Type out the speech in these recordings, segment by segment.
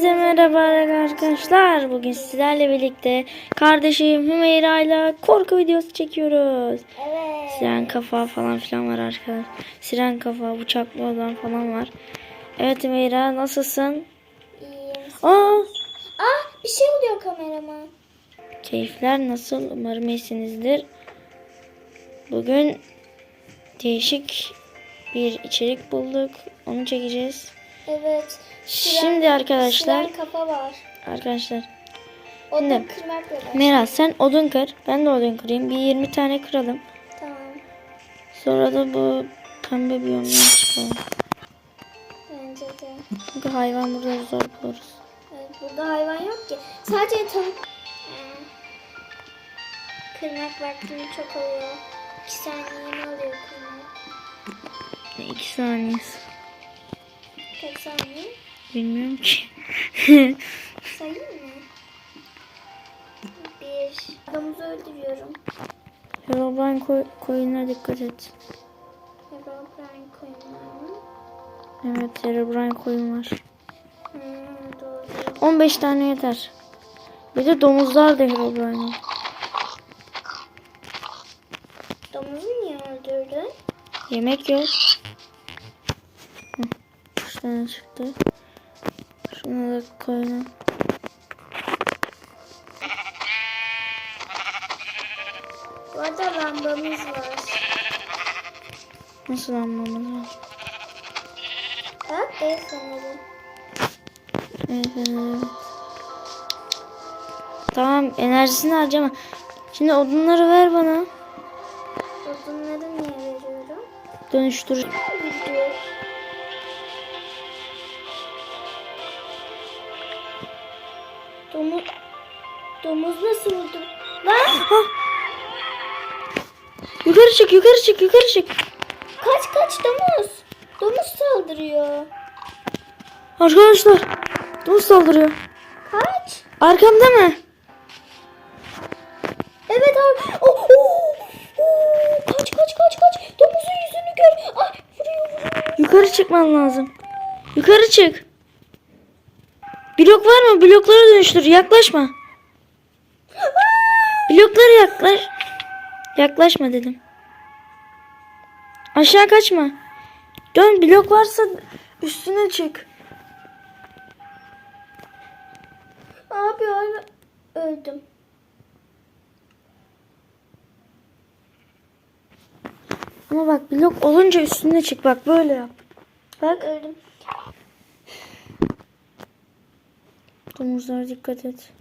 Hepinize merhaba arkadaşlar. Bugün sizlerle birlikte kardeşim Hümeyra ile korku videosu çekiyoruz. Evet. Siren kafa falan filan var arkadaşlar. Siren kafa, bıçaklı olan falan var. Evet Hümeyra nasılsın? İyiyim. Aa, Ah bir şey oluyor kamerama. keyifler nasıl? Umarım iyisinizdir. Bugün değişik bir içerik bulduk. Onu çekeceğiz. Evet. Şimdi arkadaşlar, kafa var. arkadaşlar O da Şimdi- kırmakla var. Meral sen odun kır. Ben de odun kırayım. Bir 20 tane kıralım. Tamam. Sonra da bu pembe biyomdan çıkalım. Bence de. Çünkü hayvan burada zor buluruz. Evet, burada hayvan yok ki. Sadece tavuk. Hmm. Kırmak vaktimi çok alıyor. İki saniyemi alıyor kırmak. Ne, iki saniyesi. Kaç saniye? Bilmiyorum ki. Sayayım mı? Bir. Adamımızı öldürüyorum. Herobrine koy, koyuna dikkat et. Herobrine koyunlar mı? Evet Herobrine koyun var. Hmm, doğru. 15 tane yeter. Bir de domuzlar da Herobrine. Domuzu niye öldürdün? Yemek yok. Tane çıktı. Şuna da koyuna. Bu arada lambamız var. Nasıl almamız var? Bak el feneri. Evet, evet. Tamam enerjisini harcama. Şimdi odunları ver bana. Odunları niye veriyorum? Dönüştür. Domuz, domuz nasıl oldu? Lan Yukarı çık yukarı çık yukarı çık. kaç kaç domuz. Domuz saldırıyor. Arkadaşlar domuz saldırıyor. Kaç. Arkamda mı? Evet abi. Oh, oh, oh. Kaç kaç kaç kaç. Domuzun yüzünü gör. Ay vuruyor vuruyor. Yukarı çıkman lazım. Yukarı çık. Blok var mı? Blokları dönüştür. Yaklaşma. Bloklara yaklaş. Yaklaşma dedim. Aşağı kaçma. Dön blok varsa üstüne çık. Abi öldüm. Ama bak blok olunca üstüne çık. Bak böyle yap. Bak. Öldüm. Domuzlara dikkat et.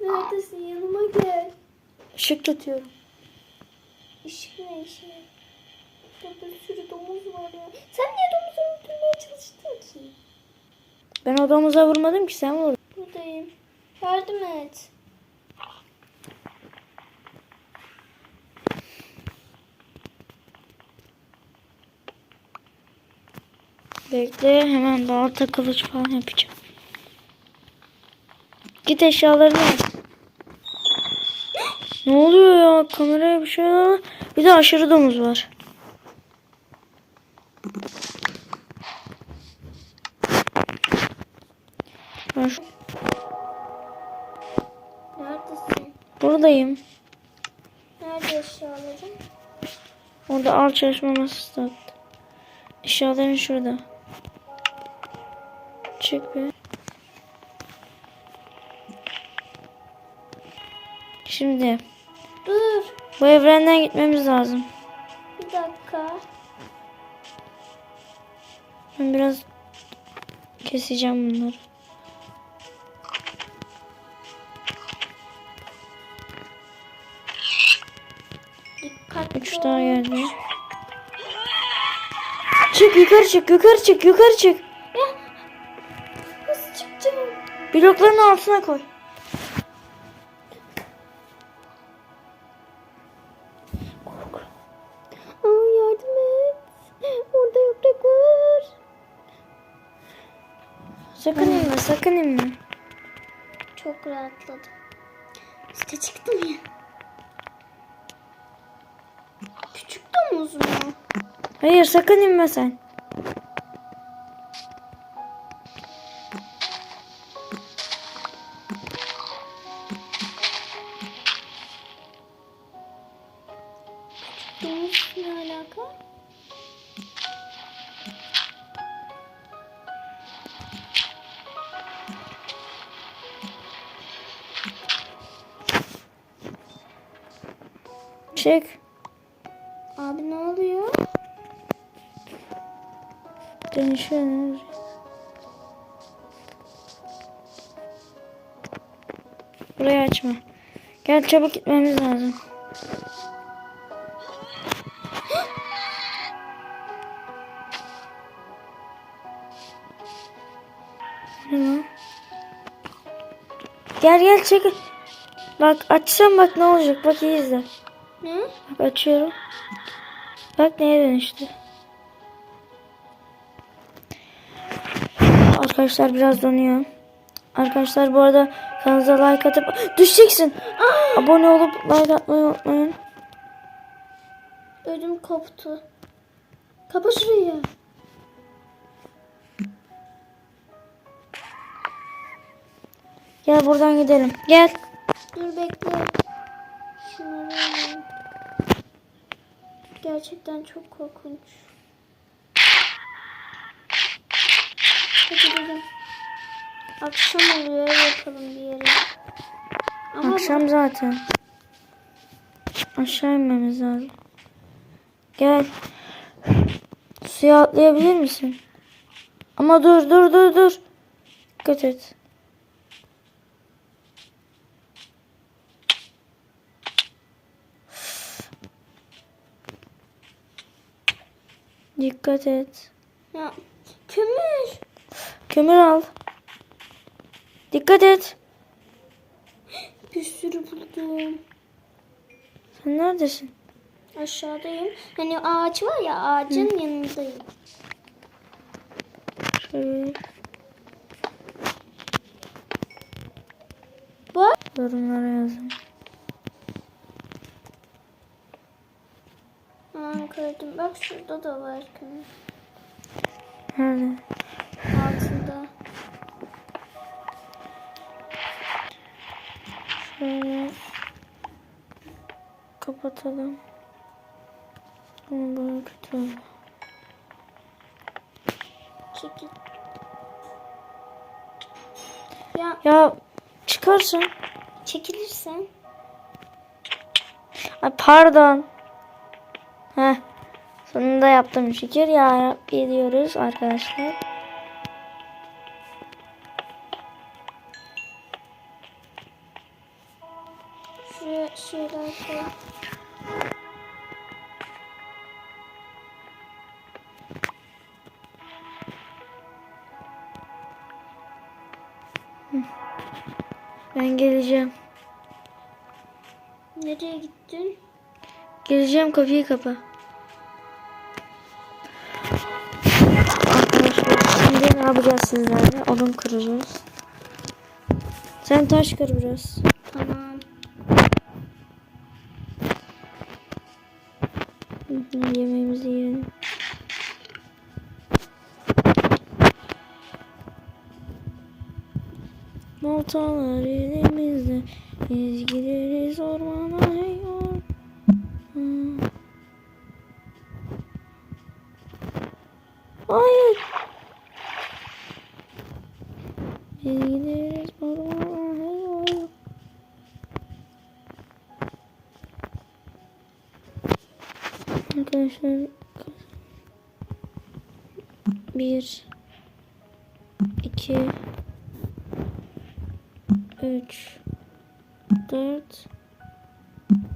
Neredesin yanıma gel. Işık tutuyorum. Işık ne işe? Burada bir sürü domuz var ya. Sen niye domuzu öldürmeye çalıştın ki? Ben o domuza vurmadım ki sen vurdun. Buradayım. Yardım et. Bekle hemen balta kılıç falan yapacağım. Git eşyalarını al. Ne oluyor ya? Kameraya bir şey var. Bir de aşırı domuz var. Neredesin? buradayım. Nerede eşyalarım? Orada al çalışma masası da attı. Eşyaların şurada. Çık bir. Şimdi Dur. bu evrenden gitmemiz lazım. Bir dakika. Ben biraz keseceğim bunları. Dikkatli Üç daha geldi. Çık yukarı çık yukarı çık yukarı çık. Ya. Nasıl çıkacağım? Blokların altına koy. Sakın inme. Çok rahatladım. İşte çıktım ya. Küçük domuz mu? Hayır sakın inme sen. Çık. Abi ne oluyor? Dönüşüyor. Burayı açma. Gel çabuk gitmemiz lazım. Gel gel çekil. Bak açsam bak ne olacak. Bak iyi izle. Ne? Bak açıyorum. Bak neye dönüştü. Arkadaşlar biraz donuyor. Arkadaşlar bu arada kanalımıza like atıp düşeceksin. Abone olup like atmayı unutmayın. Ödüm koptu. Kapa şurayı. Gel buradan gidelim. Gel. Dur bekle. Şunları alayım. Gerçekten çok korkunç. Hadi gidelim. Akşam oluyor yapalım bir yere. Ama Akşam zaten. Aşağı inmemiz lazım. Gel. Suya atlayabilir misin? Ama dur dur dur dur. Dikkat et. Dikkat et. Ya, kömür. Kömür al. Dikkat et. Bir sürü buldum. Sen neredesin? Aşağıdayım. Hani ağaç var ya ağacın yanındayım. Şöyle Bak. yorumlara yazın. Aa, gördüm. Bak şurada da var. Nerede? Altında. Şöyle kapatalım. Ama böyle kötü oldu. Çekil. Ya Ya çıkarsın. çekilirsen. Ay pardon. Sonunda yaptım şükür ya Rabbi diyoruz arkadaşlar. Şuraya koy. Ben geleceğim. Nereye gittin? Geleceğim kapıyı kapa. Ne yapacağız sizlerle? Odun kıracağız. Sen taş kır biraz. Tamam. Hı hı, Yemeğimizi yiyelim. Maltalar elimizde Biz gideriz ormana hey Arkadaşlar bir iki üç dört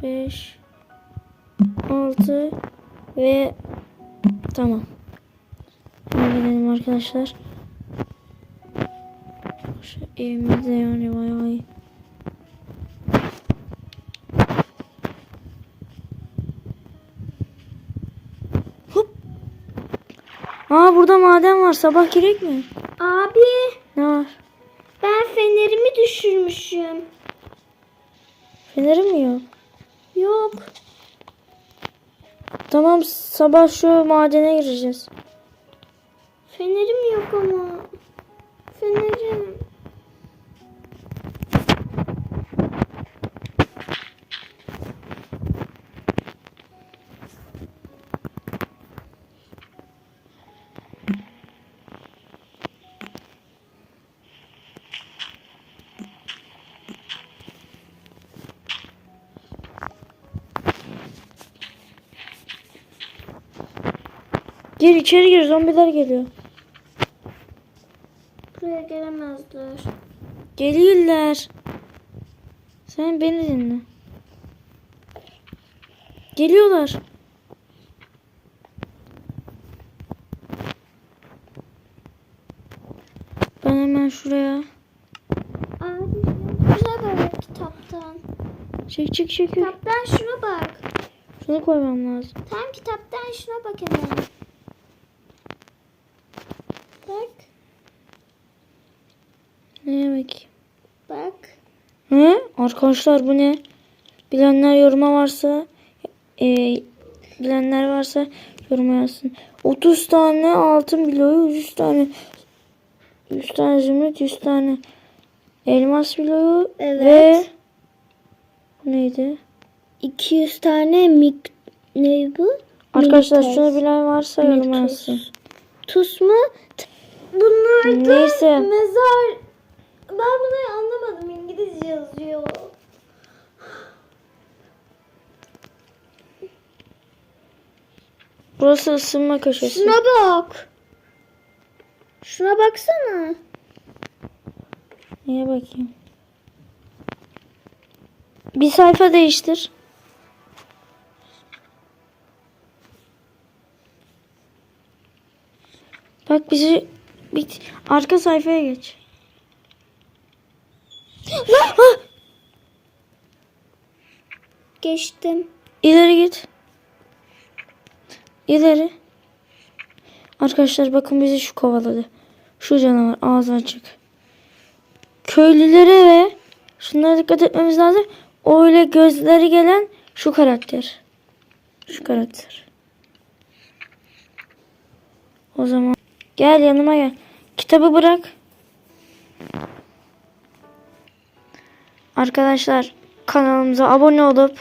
beş altı ve tamam. Şimdi gidelim arkadaşlar. Evimizde yani bayağı iyi. Aa burada maden var. Sabah gerek mi? Abi Ne var? ben fenerimi düşürmüşüm. Fenerim mi yok? Yok. Tamam sabah şu madene gireceğiz. Fenerim yok ama. Fenerim. Gir içeri gir zombiler geliyor. Buraya gelemezler. Geliyorlar. Sen beni dinle. Geliyorlar. Ben hemen şuraya. Abi şuna bak kitaptan. Çek çek çek. Kitaptan şuna bak. Şunu koymam lazım. Tam kitaptan şuna bak hemen. Bak. Neye bakayım? Bak. Hı? Arkadaşlar bu ne? Bilenler yoruma varsa e, bilenler varsa yoruma yazsın. 30 tane altın bloğu, 100 tane 100 tane zümrüt, 100 tane elmas bloğu Evet. ve neydi? 200 tane mik... Ne bu? Arkadaşlar Miktos. şunu bilen varsa yoruma yazsın. Tus mu? Bunlar da Neyse. mezar. Ben bunları anlamadım. İngilizce yazıyor. Burası ısınma köşesi. Şuna bak. Şuna baksana. Neye bakayım? Bir sayfa değiştir. Bak bizi bit arka sayfaya geç. Geçtim. İleri git. İleri. Arkadaşlar bakın bizi şu kovaladı. Şu canavar ağzı açık. Köylülere ve şunlara dikkat etmemiz lazım. O öyle gözleri gelen şu karakter. Şu karakter. O zaman gel yanıma gel. Kitabı bırak. Arkadaşlar kanalımıza abone olup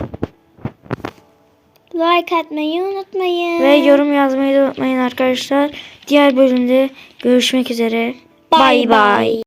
Like atmayı unutmayın. Ve yorum yazmayı da unutmayın arkadaşlar. Diğer bölümde görüşmek üzere. Bay bay.